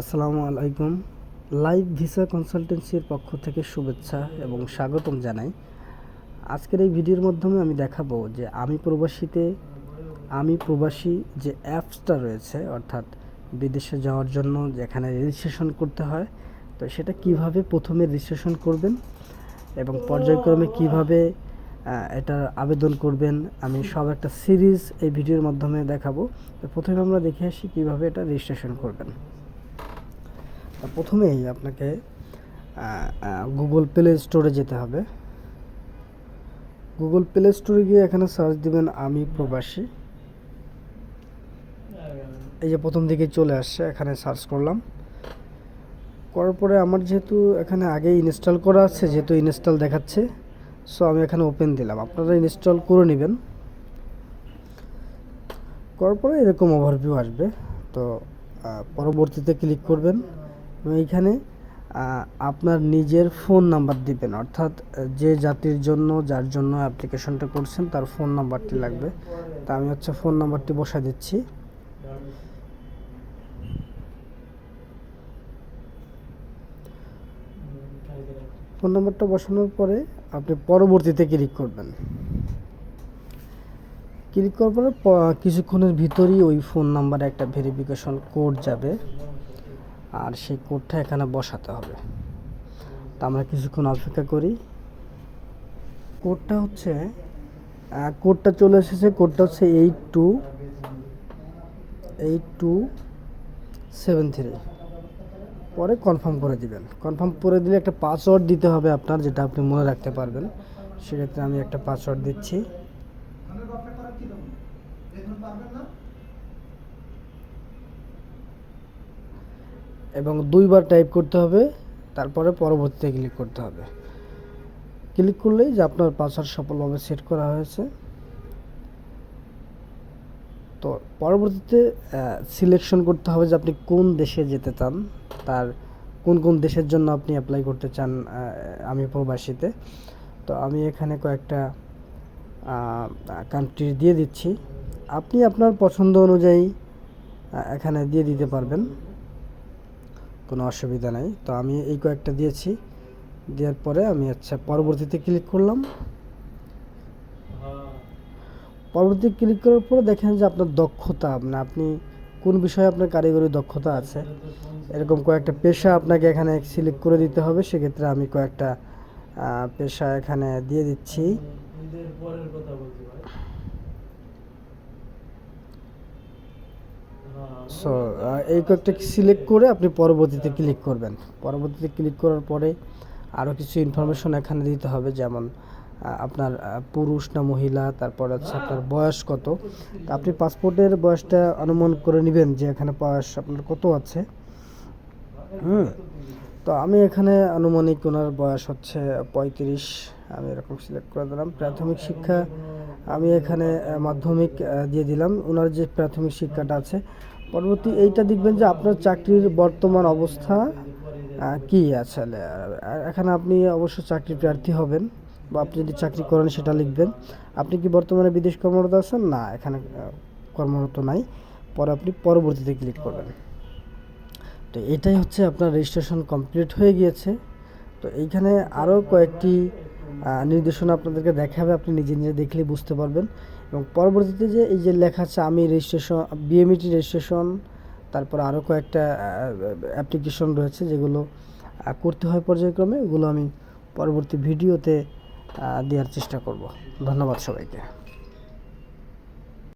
আসসালামু আলাইকুম। Live visa কনসালটেন্সির পক্ষ থেকে শুভেচ্ছা এবং স্বাগতম জানাই। আজকের এই ভিডিওর মাধ্যমে আমি দেখাবো যে আমি প্রবাসীতে, আমি প্রবাসী যে অ্যাপসটা রয়েছে, অর্থাৎ বিদেশে যাওয়ার জন্য যেখানে রেজিস্ট্রেশন করতে হয়, তো সেটা কীভাবে প্রথমে রেজিস্ট্রেশন করবেন এবং পর্যায়ক্রমে কীভাবে এটা আবেদন করবেন, আমি সব একটা সিরিজ এই ভিডিওর মাধ্যমে দেখাবো। তো প্রথমে আমরা দেখে আসি কীভাবে এটা রেজিস্ট্রেশন করবেন। প্রথমেই আপনাকে গুগল প্লে স্টোরে যেতে হবে। গুগল প্লে স্টোরে গিয়ে এখানে সার্চ দিবেন, আমি প্রবাসী। এই যে প্রথম দিকে চলে আসছে, এখানে সার্চ করলাম। করার পরে আমার যেহেতু এখানে আগে ইনস্টল করা আছে, যেহেতু ইনস্টল দেখাচ্ছে সো আমি এখানে ওপেন দিলাম। আপনারা ইনস্টল করে নেবেন। করার পরে এরকম ওভারভিউ আসবে। তো পরবর্তীতে ক্লিক করবেন। এইখানে আপনার নিজের ফোন নাম্বার দিবেন। অর্থাৎ যে জাতির জন্য, যার জন্য অ্যাপ্লিকেশনটা করছেন, তার ফোন নাম্বারটি লাগবে। তা আমি হচ্ছে ফোন নাম্বারটি বসাই দিচ্ছি। ফোন নাম্বারটা বসানোর পরে আপনি পরবর্তীতে ক্লিক করবেন। ক্লিক করার পরে কিছুক্ষণের ভিতরেই ওই ফোন নাম্বারে একটা ভেরিফিকেশন কোড যাবে। আর সেই কোডটা এখানে বসাতে হবে। তা আমরা কিছুক্ষণ অপেক্ষা করি। কোডটা হচ্ছে কোডটা চলে এসেছে কোডটা হচ্ছে eight two eight two seven three পরে কনফার্ম করে দিবেন। কনফার্ম করে দিলে একটা পাসওয়ার্ড দিতে হবে আপনার, যেটা আপনি মনে রাখতে পারবেন। সেক্ষেত্রে আমি একটা পাসওয়ার্ড দিচ্ছি। এবং দুইবার টাইপ করতে হবে, তারপরে পরবর্তীতে ক্লিক করতে হবে। ক্লিক করলেই যে আপনার পাসওয়ার্ড সফলভাবে সেট করা হয়েছে। তো পরবর্তীতে সিলেকশন করতে হবে যে আপনি কোন দেশে যেতে চান, তার কোন কোন দেশের জন্য আপনি অ্যাপ্লাই করতে চান আমি প্রবাসীতে। তো আমি এখানে কয়েকটা কান্ট্রি দিয়ে দিচ্ছি। আপনি আপনার পছন্দ অনুযায়ী এখানে দিয়ে দিতে পারবেন। কোনো অসুবিধা নাই। তো আমি এই কয়েকটা দিয়েছি। দেওয়ার পরে আমি আচ্ছা পরবর্তীতে ক্লিক করলাম। পরবর্তী ক্লিক করার পরে দেখেন যে আপনার দক্ষতা মানে আপনি কোন বিষয়ে আপনার কারিগরি দক্ষতা আছে। এরকম কয়েকটা পেশা আপনাকে এখানে সিলেক্ট করে দিতে হবে। সেক্ষেত্রে আমি কয়েকটা পেশা এখানে দিয়ে দিচ্ছি। সো এই কয়েকটা সিলেক্ট করে আপনি পরবর্তীতে ক্লিক করবেন। পরবর্তীতে ক্লিক করার পরে আরও কিছু ইনফরমেশন এখানে দিতে হবে, যেমন আপনার পুরুষ না মহিলা, তারপর হচ্ছে আপনার বয়স কত। আপনি পাসপোর্টের বয়সটা অনুমান করে নেবেন যে এখানে বয়স আপনার কত আছে। হুম, তো আমি এখানে আনুমানিক ওনার বয়স হচ্ছে পঁয়ত্রিশ, আমি এরকম সিলেক্ট করে দিলাম। প্রাথমিক শিক্ষা আমি এখানে মাধ্যমিক দিয়ে দিলাম। ওনার যে প্রাথমিক শিক্ষাটা আছে, পরবর্তী এইটা দেখবেন যে আপনার চাকরির বর্তমান অবস্থা কি আসলে? এখানে আপনি অবশ্য চাকরি প্রার্থী হবেন, বা আপনি যদি চাকরি করেন সেটা লিখবেন। আপনি কি বর্তমানে বিদেশ কর্মরত আছেন? না, এখানে কর্মরত নাই। পরে আপনি পরবর্তীতে ক্লিক করবেন। তো এটাই হচ্ছে আপনার রেজিস্ট্রেশন কমপ্লিট হয়ে গিয়েছে। তো এইখানে আরও কয়েকটি নির্দেশনা আপনাদেরকে দেখাবে, আপনি নিজে নিজে দেখলে বুঝতে পারবেন। এবং পরবর্তীতে যে এই যে লেখা আছে, আমি রেজিস্ট্রেশন বিএমইটি রেজিস্ট্রেশন তারপর আরও কয়েকটা অ্যাপ্লিকেশন রয়েছে যেগুলো করতে হয় পর্যায়ক্রমে, ওগুলো আমি পরবর্তী ভিডিওতে দেওয়ার চেষ্টা করব। ধন্যবাদ সবাইকে।